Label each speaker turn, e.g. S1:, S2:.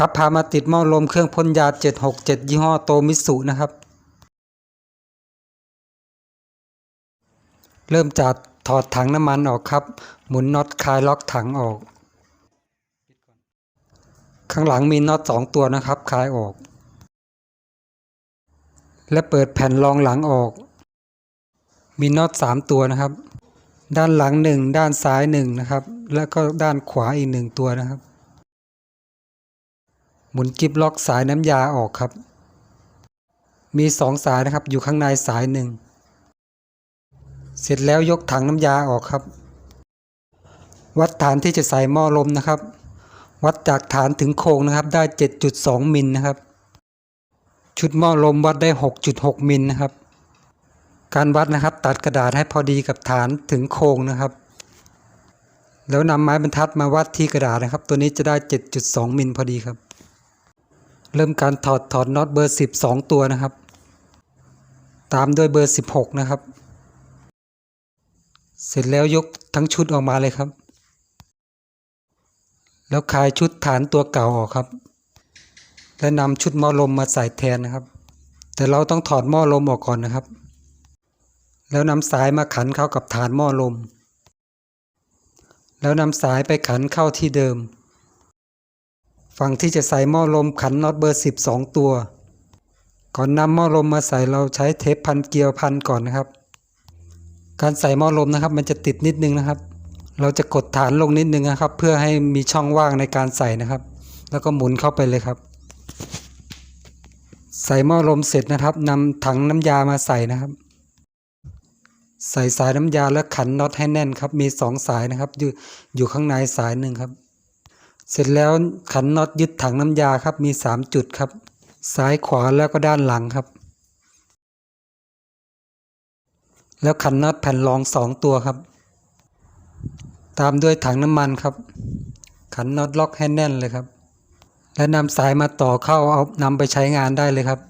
S1: ครับพามาติดหม้อลมเครื่องพ่นยา 767 ยี่ห้อโตมิสุนะครับ เริ่มจากถอดถังน้ำมันออกครับ หมุนน็อตคลายล็อกถังออก ข้างหลังมีน็อตสองตัวนะครับคลายออก และเปิดแผ่นรองหลังออก มีน็อตสามตัวนะครับ ด้านหลังหนึ่งด้านซ้ายหนึ่งนะครับ แล้วก็ด้านขวาอีกหนึ่งตัวนะครับ หมุนกิบล็อกสายน้ำยาออกครับ มีสองสายนะครับอยู่ข้างในสายหนึ่งเสร็จแล้วยกถังน้ำยาออกครับ วัดฐานที่จะใส่หม้อลมนะครับ วัดจากฐานถึงโค้งนะครับได้ 7.2 มิลนะครับ ชุดหม้อลมวัดได้ 6.6 มิลนะครับ การวัดนะครับตัดกระดาษให้พอดีกับฐานถึงโค้งนะครับ แล้วนำไม้บรรทัดมาวัดที่กระดาษนะครับ ตัวนี้จะได้ 7.2 มิลพอดีครับ เริ่มการถอดถอดน็อตเบอร์ 12 ตัวนะครับ ตามด้วยเบอร์ 16 นะครับ เสร็จแล้วยกทั้งชุดออกมาเลยครับ แล้วคลายชุดฐานตัวเก่าออกครับ และนำชุดหม้อลมมาใส่แทนนะครับ แต่เราต้องถอดหม้อลมออกก่อนนะครับ แล้วนำสายมาขันเข้ากับฐานหม้อลม แล้วนำสายไปขันเข้าที่เดิม ฝั่งที่จะใส่หม้อลมขันน็อตเบอร์สิบสองตัว ก่อนนำหม้อลมมาใส่เราใช้เทปพันเกลียวพันก่อนนะครับ การใส่หม้อลมนะครับ มันจะติดนิดนึงนะครับ เราจะกดฐานลงนิดนึงนะครับ เพื่อให้มีช่องว่างในการใส่นะครับ แล้วก็หมุนเข้าไปเลยครับ ใส่หม้อลมเสร็จนะครับนำถังน้ำยามาใส่นะครับ ใส่สายน้ำยาแล้วขันน็อตให้แน่นครับ มีสองสายนะครับ อยู่อยู่ข้างในสายหนึ่งครับ เสร็จแล้วขันน็อตยึดถังน้ำยาครับมีสามจุดครับ ซ้ายขวาแล้วก็ด้านหลังครับ แล้วขันน็อตแผ่นรองสองตัวครับ ตามด้วยถังน้ำมันครับ ขันน็อตล็อกให้แน่นเลยครับ และนำสายมาต่อเข้าเอานำไปใช้งานได้เลยครับ